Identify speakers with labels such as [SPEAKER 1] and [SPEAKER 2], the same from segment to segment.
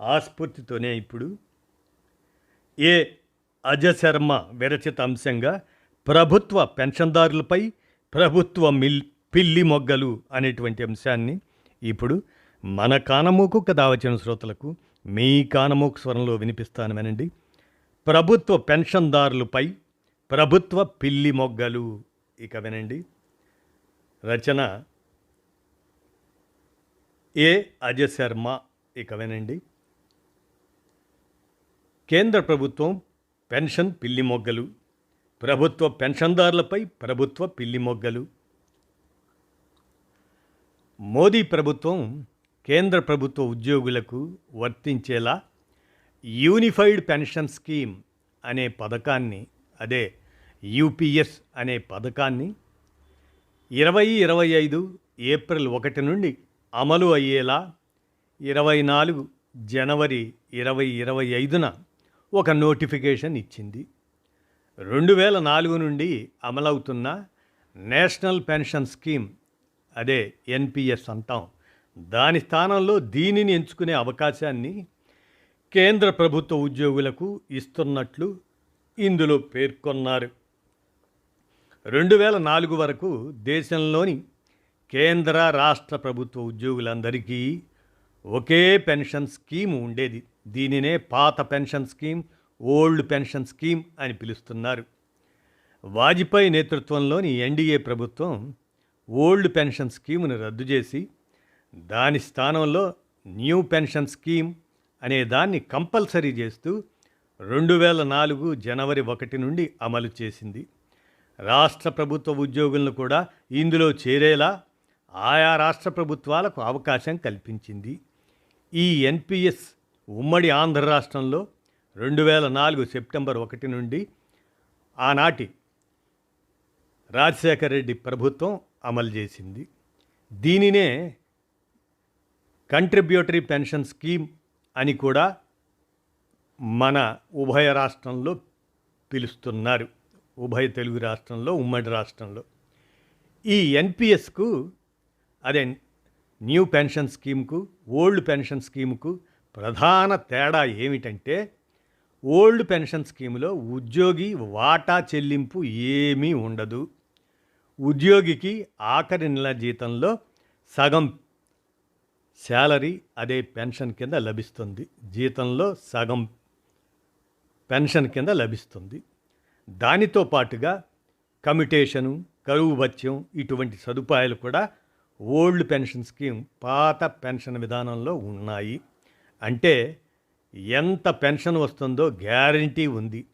[SPEAKER 1] ఆస్ఫూర్తితోనే ఇప్పుడు ఏ అజశర్మ విరచిత అంశంగా ప్రభుత్వ పెన్షన్దారులపై ప్రభుత్వ మిల్ పిల్లి మొగ్గలు అనేటువంటి అంశాన్ని ఇప్పుడు మన కానమూకు కథ వచ్చిన శ్రోతలకు మీ కానమూకు స్వరంలో వినిపిస్తాను వినండి ప్రభుత్వ పెన్షన్దారులపై ప్రభుత్వ పిల్లి మొగ్గలు ఇక వినండి. రచన ఏ అజశర్మ ఇక వినండి. కేంద్ర ప్రభుత్వం పెన్షన్ పిల్లి మొగ్గలు ప్రభుత్వ పెన్షన్దారులపై ప్రభుత్వ పిల్లి మొగ్గలు. మోదీ ప్రభుత్వం కేంద్ర ప్రభుత్వ ఉద్యోగులకు వర్తించేలా యూనిఫైడ్ పెన్షన్ స్కీమ్ అనే పథకాన్ని అదే యూపీఎస్ అనే పథకాన్ని ఇరవై ఇరవై ఐదు ఏప్రిల్ ఒకటి నుండి అమలు అయ్యేలా ఇరవై నాలుగు జనవరి ఇరవై ఇరవై ఐదున ఒక నోటిఫికేషన్ ఇచ్చింది. రెండు వేల నాలుగు నుండి అమలవుతున్న నేషనల్ పెన్షన్ స్కీమ్ అదే ఎన్పిఎస్ అంటాం. దాని స్థానంలో దీనిని ఎంచుకునే అవకాశాన్ని కేంద్ర ప్రభుత్వ ఉద్యోగులకు ఇస్తున్నట్లు ఇందులో పేర్కొన్నారు. రెండు వేల నాలుగు వరకు దేశంలోని కేంద్ర రాష్ట్ర ప్రభుత్వ ఉద్యోగులందరికీ ఒకే పెన్షన్ స్కీమ్ ఉండేది. దీనినే పాత pension scheme old pension scheme అని పిలుస్తున్నారు. వాజ్పేయి నేతృత్వంలోని ఎన్డీఏ ప్రభుత్వం ఓల్డ్ పెన్షన్ స్కీమును రద్దు చేసి దాని స్థానంలో న్యూ పెన్షన్ స్కీమ్ అనే దాన్ని కంపల్సరీ చేస్తూ రెండు వేల నాలుగు జనవరి ఒకటి నుండి అమలు చేసింది. రాష్ట్ర ప్రభుత్వ ఉద్యోగులను కూడా ఇందులో చేరేలా ఆయా రాష్ట్ర ప్రభుత్వాలకు అవకాశం కల్పించింది. ఈ ఎన్పిఎస్ ఉమ్మడి ఆంధ్ర రాష్ట్రంలో రెండు వేల నాలుగు సెప్టెంబర్ ఒకటి నుండి ఆనాటి రాజశేఖర రెడ్డి ప్రభుత్వం అమలు చేసింది. దీనినే కంట్రిబ్యూటరీ పెన్షన్ స్కీమ్ అని కూడా మన ఉభయ రాష్ట్రంలో పిలుస్తున్నారు. ఉభయ తెలుగు రాష్ట్రంలో ఉమ్మడి రాష్ట్రంలో. ఈ ఎన్పిఎస్కు అదే న్యూ పెన్షన్ స్కీమ్కు ఓల్డ్ పెన్షన్ స్కీమ్కు ప్రధాన తేడా ఏమిటంటే ఓల్డ్ పెన్షన్ స్కీమ్లో ఉద్యోగి వాటా చెల్లింపు ఏమీ ఉండదు. ఉద్యోగికి ఆఖరి నెల జీతంలో సగం శాలరీ అదే పెన్షన్ కింద లభిస్తుంది. జీతంలో సగం పెన్షన్ కింద లభిస్తుంది. దానితో పాటుగా కమిటేషను కరువు భత్యం ఇటువంటి సదుపాయాలు కూడా ఓల్డ్ పెన్షన్ స్కీమ్ పాత పెన్షన్ విధానంలో ఉన్నాయి. అంటే ఎంత పెన్షన్ వస్తుందో గ్యారంటీ ఉంది.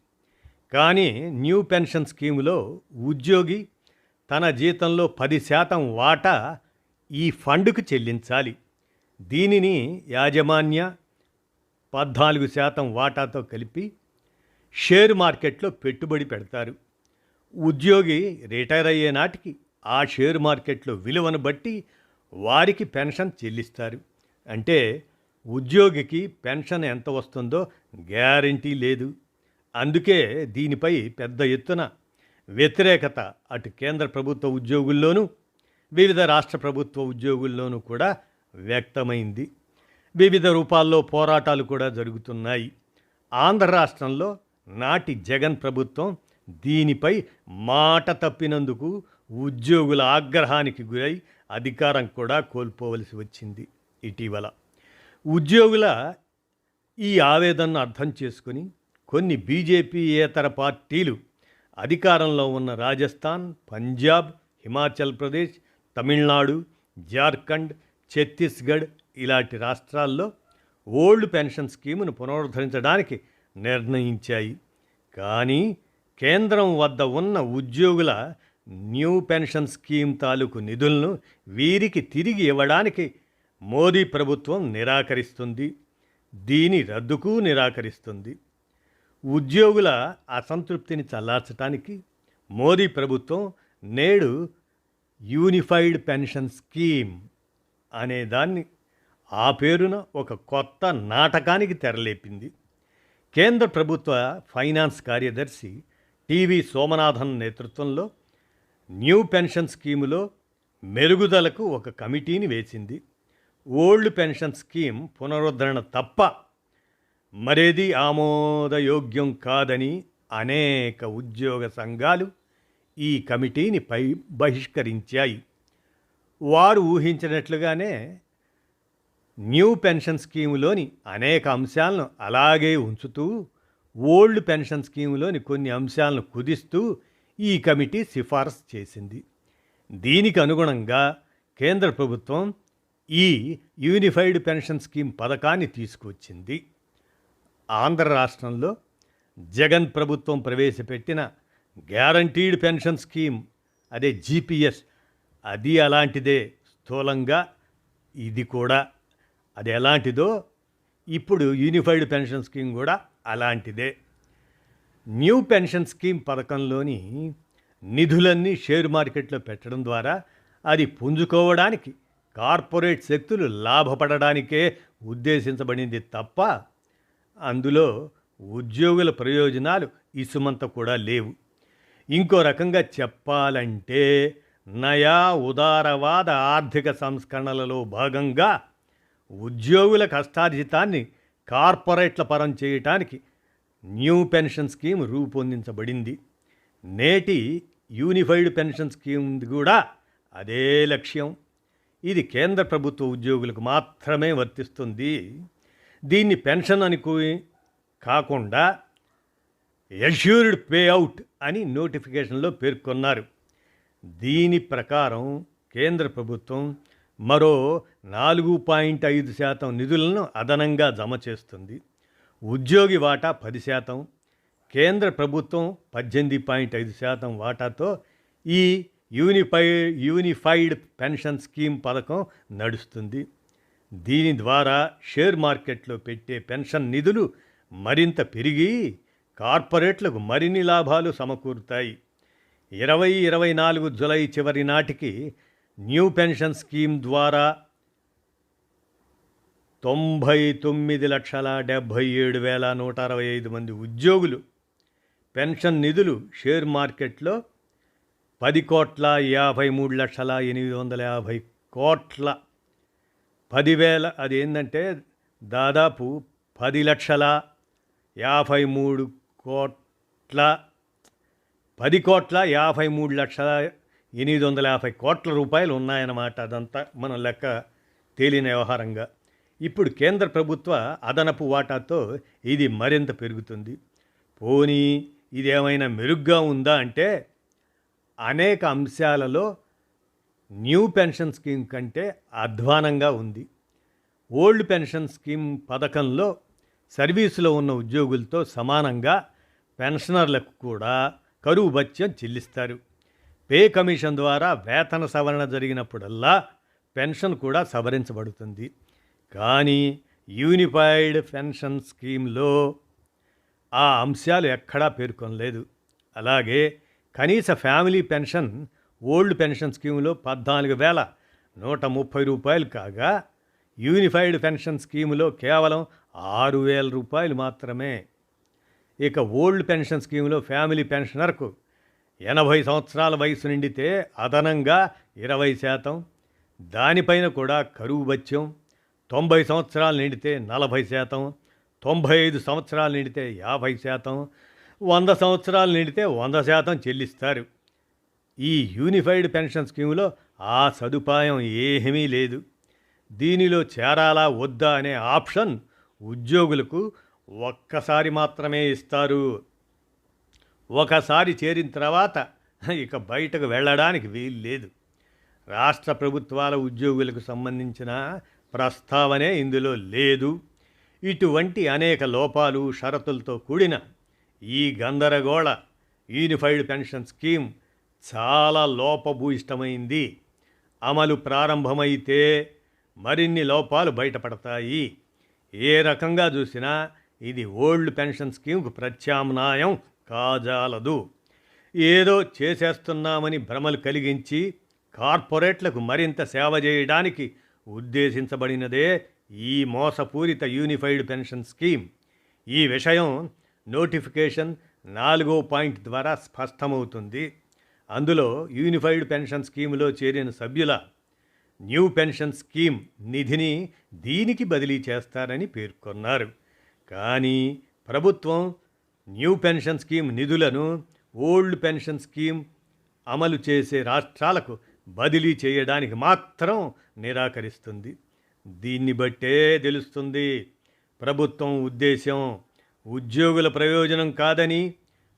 [SPEAKER 1] కానీ న్యూ పెన్షన్ స్కీములో ఉద్యోగి తన జీతంలో పది శాతం వాటా ఈ ఫండ్కు చెల్లించాలి. దీనిని యాజమాన్య పద్నాలుగు శాతం వాటాతో కలిపి షేర్ మార్కెట్లో పెట్టుబడి పెడతారు. ఉద్యోగి రిటైర్ అయ్యే నాటికి ఆ షేర్ మార్కెట్లో విలువను బట్టి వారికి పెన్షన్ చెల్లిస్తారు. అంటే ఉద్యోగికి పెన్షన్ ఎంత వస్తుందో గ్యారంటీ లేదు. అందుకే దీనిపై పెద్ద ఎత్తున వ్యతిరేకత అటు కేంద్ర ప్రభుత్వ ఉద్యోగుల్లోనూ వివిధ రాష్ట్ర ప్రభుత్వ ఉద్యోగుల్లోనూ కూడా వ్యక్తమైంది. వివిధ రూపాల్లో పోరాటాలు కూడా జరుగుతున్నాయి. ఆంధ్ర రాష్ట్రంలో నాటి జగన్ ప్రభుత్వం దీనిపై మాట తప్పినందుకు ఉద్యోగుల ఆగ్రహానికి గురై అధికారం కూడా కోల్పోవలసి వచ్చింది. ఇటీవల ఉద్యోగుల ఈ ఆవేదనను అర్థం చేసుకుని కొన్ని బీజేపీయేతర పార్టీలు అధికారంలో ఉన్న రాజస్థాన్ పంజాబ్ హిమాచల్ ప్రదేశ్ తమిళనాడు జార్ఖండ్ ఛత్తీస్గఢ్ ఇలాంటి రాష్ట్రాల్లో ఓల్డ్ పెన్షన్ స్కీమును పునరుద్ధరించడానికి నిర్ణయించాయి. కానీ కేంద్రం వద్ద ఉన్న ఉద్యోగుల న్యూ పెన్షన్ స్కీమ్ తాలూకు నిధులను వీరికి తిరిగి ఇవ్వడానికి మోదీ ప్రభుత్వం నిరాకరిస్తుంది దీని రద్దుకు నిరాకరిస్తుంది. ఉద్యోగుల అసంతృప్తిని చల్లార్చడానికి మోదీ ప్రభుత్వం నేడు యూనిఫైడ్ పెన్షన్ స్కీమ్ అనే దాన్ని ఆ పేరున ఒక కొత్త నాటకానికి తెరలేపింది. కేంద్ర ప్రభుత్వ ఫైనాన్స్ కార్యదర్శి టీవీ సోమనాథన్ నేతృత్వంలో న్యూ పెన్షన్ స్కీములో మెరుగుదలకు ఒక కమిటీని వేసింది. ఓల్డ్ పెన్షన్ స్కీమ్ పునరుద్ధరణ తప్ప మరేది ఆమోదయోగ్యం కాదని అనేక ఉద్యోగ సంఘాలు ఈ కమిటీని పై బహిష్కరించాయి. వారు ఊహించినట్లుగానే న్యూ పెన్షన్ స్కీములోని అనేక అంశాలను అలాగే ఉంచుతూ ఓల్డ్ పెన్షన్ స్కీములోని కొన్ని అంశాలను కుదిస్తూ ఈ కమిటీ సిఫారసు చేసింది. దీనికి అనుగుణంగా కేంద్ర ప్రభుత్వం ఈ యూనిఫైడ్ పెన్షన్ స్కీమ్ పథకాన్ని తీసుకొచ్చింది. ఆంధ్ర రాష్ట్రంలో జగన్ ప్రభుత్వం ప్రవేశపెట్టిన గ్యారంటీడ్ పెన్షన్ స్కీమ్ అదే జీపీఎస్ అది అలాంటిదే స్థూలంగా ఇది కూడా అది ఎలాంటిదో ఇప్పుడు యూనిఫైడ్ పెన్షన్ స్కీమ్ కూడా అలాంటిదే. న్యూ పెన్షన్ స్కీమ్ పథకంలోని నిధులన్నీ షేర్ మార్కెట్లో పెట్టడం ద్వారా అది పుంజుకోవడానికి కార్పొరేట్ శక్తులు లాభపడడానికే ఉద్దేశించబడింది తప్ప అందులో ఉద్యోగుల ప్రయోజనాలు ఇసుమంత కూడా లేవు. ఇంకో రకంగా చెప్పాలంటే నయా ఉదారవాద ఆర్థిక సంస్కరణలలో భాగంగా ఉద్యోగుల కష్టార్జితాన్ని కార్పొరేట్ల పరం చేయటానికి న్యూ పెన్షన్ స్కీమ్ రూపొందించబడింది. నేటి యూనిఫైడ్ పెన్షన్ స్కీమ్ కూడా అదే లక్ష్యం. ఇది కేంద్ర ప్రభుత్వ ఉద్యోగులకు మాత్రమే వర్తిస్తుంది. దీన్ని పెన్షన్ అనుకో కాకుండా ఎష్యూర్డ్ పే అవుట్ అని నోటిఫికేషన్లో పేర్కొన్నారు. దీని ప్రకారం కేంద్ర ప్రభుత్వం మరో నాలుగు పాయింట్ ఐదు శాతం నిధులను అదనంగా జమ చేస్తుంది. ఉద్యోగి వాటా పది శాతం కేంద్ర ప్రభుత్వం పద్దెనిమిది పాయింట్ ఐదు శాతం వాటాతో ఈ యూనిఫై యూనిఫైడ్ పెన్షన్ స్కీమ్ పథకం నడుస్తుంది. దీని ద్వారా షేర్ మార్కెట్లో పెట్టే పెన్షన్ నిధులు మరింత పెరిగి కార్పొరేట్లకు మరిన్ని లాభాలు సమకూరుతాయి. ఇరవై ఇరవై నాలుగు జులై చివరి నాటికి న్యూ పెన్షన్ స్కీమ్ ద్వారా తొంభై తొమ్మిది లక్షల డెబ్భై ఏడు వేల నూట అరవై ఐదు మంది ఉద్యోగులు పెన్షన్ నిధులు షేర్ మార్కెట్లో పది కోట్ల యాభై మూడు లక్షల ఎనిమిది వందల యాభై కోట్ల. పదివేల అది ఏంటంటే దాదాపు పది లక్షల యాభై మూడు కోట్ల. పది కోట్ల యాభై మూడు లక్షల ఎనిమిది వందల యాభై కోట్ల రూపాయలు ఉన్నాయన్నమాట అదంతా మన లెక్క తేలిన వ్యవహారంగా. ఇప్పుడు కేంద్ర ప్రభుత్వ అదనపు వాటాతో ఇది మరింత పెరుగుతుంది. పోనీ ఇదేమైనా మెరుగ్గా ఉందా అంటే అనేక అంశాలలో న్యూ పెన్షన్ స్కీమ్ కంటే అధ్వానంగా ఉంది. ఓల్డ్ పెన్షన్ స్కీమ్ పథకంలో సర్వీసులో ఉన్న ఉద్యోగులతో సమానంగా పెన్షనర్లకు కూడా కరువు భత్యం చెల్లిస్తారు. పే కమిషన్ ద్వారా వేతన సవరణ జరిగినప్పుడల్లా పెన్షన్ కూడా సవరించబడుతుంది. కానీ యూనిఫైడ్ పెన్షన్ స్కీమ్లో ఆ అంశాలు ఎక్కడా పేర్కొనలేదు. అలాగే కనీస ఫ్యామిలీ పెన్షన్ ఓల్డ్ పెన్షన్ స్కీములో పద్నాలుగు వేల నూట ముప్పై రూపాయలు కాగా యూనిఫైడ్ పెన్షన్ స్కీములో కేవలం ఆరు వేల రూపాయలు మాత్రమే. ఇక ఓల్డ్ పెన్షన్ స్కీములో ఫ్యామిలీ పెన్షనర్కు ఎనభై సంవత్సరాల వయసు నిండితే అదనంగా ఇరవై శాతం దానిపైన కూడా కరువు బత్యం తొంభై సంవత్సరాలు నిండితే నలభై శాతం తొంభై ఐదు సంవత్సరాలు నిండితే యాభై శాతం వంద సంవత్సరాలు నిండితే వంద శాతం చెల్లిస్తారు. ఈ యూనిఫైడ్ పెన్షన్ స్కీములో ఆ సదుపాయం ఏమీ లేదు. దీనిలో చేరాలా వద్దా అనే ఆప్షన్ ఉద్యోగులకు ఒక్కసారి మాత్రమే ఇస్తారు. ఒకసారి చేరిన తర్వాత ఇక బయటకు వెళ్ళడానికి వీలు లేదు. రాష్ట్ర ప్రభుత్వాల ఉద్యోగులకు సంబంధించిన ప్రస్తావనే ఇందులో లేదు. ఇటువంటి అనేక లోపాలు షరతులతో కూడిన ఈ గందరగోళ యూనిఫైడ్ పెన్షన్ స్కీమ్ చాలా లోపభూయిష్టమైంది. అమలు ప్రారంభమైతే మరిన్ని లోపాలు బయటపడతాయి. ఏ రకంగా చూసినా ఇది ఓల్డ్ పెన్షన్ స్కీమ్కు ప్రత్యామ్నాయం కాజాలదు. ఏదో చేసేస్తున్నామని భ్రమలు కలిగించి కార్పొరేట్లకు మరింత సేవ చేయడానికి ఉద్దేశించబడినదే ఈ మోసపూరిత యూనిఫైడ్ పెన్షన్ స్కీమ్ ఈ విషయం నోటిఫికేషన్ నాలుగో పాయింట్ ద్వారా స్పష్టమవుతుంది. అందులో యూనిఫైడ్ పెన్షన్ స్కీమ్లో చేరిన సభ్యుల న్యూ పెన్షన్ స్కీమ్ నిధిని దీనికి బదిలీ చేస్తారని పేర్కొన్నారు. కానీ ప్రభుత్వం న్యూ పెన్షన్ స్కీమ్ నిధులను ఓల్డ్ పెన్షన్ స్కీమ్ అమలు చేసే రాష్ట్రాలకు బదిలీ చేయడానికి మాత్రం నిరాకరిస్తుంది. దీన్ని బట్టే తెలుస్తుంది ప్రభుత్వం ఉద్దేశం ఉద్యోగుల ప్రయోజనం కాదని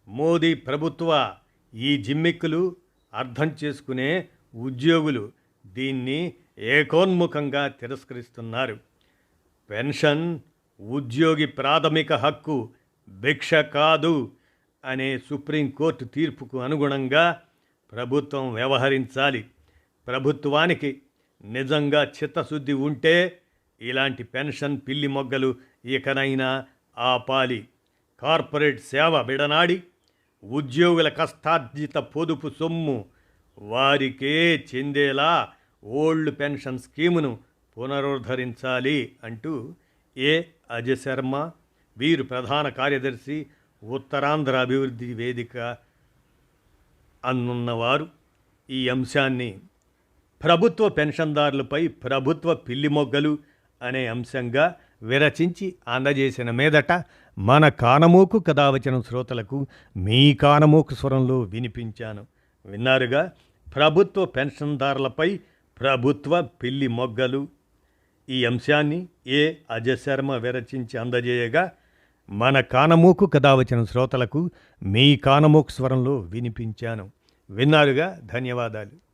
[SPEAKER 1] మోదీ ప్రభుత్వ ఈ జిమ్మిక్కులు అర్థం చేసుకునే ఉద్యోగులు దీన్ని ఏకోన్ముఖంగా తిరస్కరిస్తున్నారు. పెన్షన్ ఉద్యోగి ప్రాథమిక హక్కు భిక్ష కాదు అనే సుప్రీంకోర్టు తీర్పుకు అనుగుణంగా ప్రభుత్వం వ్యవహరించాలి. ప్రభుత్వానికి నిజంగా చిత్తశుద్ధి ఉంటే ఇలాంటి పెన్షన్ పిల్లి మొగ్గలు ఇకనైనా ఆపాలి. కార్పొరేట్ సేవ విడనాడి ఉద్యోగుల కష్టార్జిత పొదుపు సొమ్ము వారికే చెందేలా ఓల్డ్ పెన్షన్ స్కీమును పునరుద్ధరించాలి అంటూ ఏ. అజయ్ శర్మ వీరు ప్రధాన కార్యదర్శి ఉత్తరాంధ్ర అభివృద్ధి వేదిక అన్నున్నవారు. ఈ అంశాన్ని ప్రభుత్వ పెన్షన్దారులపై ప్రభుత్వ పిల్లి మొగ్గలు అనే అంశంగా విరచించి అందజేసిన మీదట మన కానమోకు కథ శ్రోతలకు మీ కానమోకు స్వరంలో వినిపించాను. విన్నారుగా? ప్రభుత్వ పెన్షన్దారులపై ప్రభుత్వ పిల్లి మొగ్గలు. ఈ అంశాన్ని ఏ అజయ్ శర్మ విరచించి అందజేయగా మన కానమోకు కథావచన శ్రోతలకు మీ కానమోకు స్వరంలో వినిపించాను. విన్నారుగా? ధన్యవాదాలు.